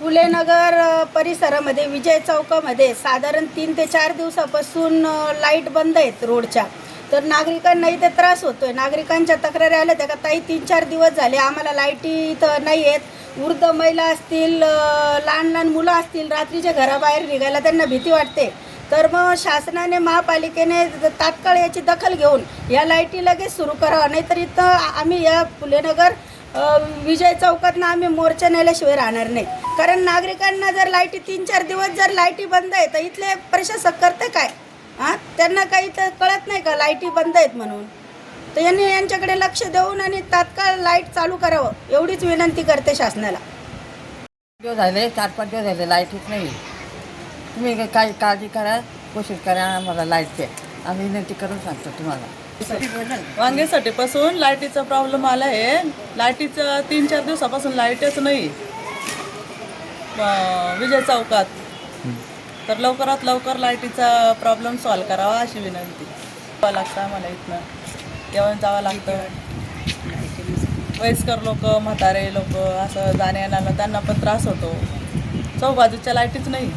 फुलेनगर परिसरामध्ये विजय चौकामध्ये साधारण तीन ते चार दिवसापासून लाइट बंद आहेत रोडच्या. तर नागरिकांना इथे त्रास होतो आहे नागरिकांच्या तक्रारी आल्या त्या का ताई तीन चार दिवस झाले आम्हाला लाईटी इथं नाही आहेत वृद्ध महिला असतील लहान लहान मुलं असतील रात्रीच्या घराबाहेर निघायला त्यांना भीती वाटते. तर मग शासनाने महापालिकेने तात्काळ याची दखल घेऊन या लाईटी लगेच सुरू करावं नाहीतर इथं आम्ही या फुलेनगर विजय चौकातनं आम्ही मोर्चा नेल्याशिवाय राहणार नाही. कारण नागरिकांना जर लाईटी तीन चार दिवस जर लाईटी बंद आहे तर इथले प्रशासक करते काय? हां? त्यांना काही तर कळत नाही का लाईटी बंद आहेत म्हणून? तर यांनी यांच्याकडे लक्ष देऊन आणि तात्काळ लाइट चालू करावं एवढीच विनंती करते शासनाला. दिवस झाले चार पाच दिवस झाले लाईटच नाही. तुम्ही काही- काही काळजी करा कोशिश करा आम्हाला लाईटचे आम्ही विनंती करून सांगतो तुम्हाला. वांगेसाठीपासून लाईटीचा प्रॉब्लेम आला आहे लाईटीचं तीन चार दिवसापासून लाईटच नाही. विजय चौकात. तर लवकरात लवकर लाईटीचा प्रॉब्लेम सॉल्व करावा अशी विनंती. जावं लागतं आम्हाला इथनं. येऊन जावं लागतं. वयस्कर लोक म्हातारे लोक असं जाण्या येण्याला त्यांना पण त्रास होतो. चौबाजूच्या लाईटीच नाही.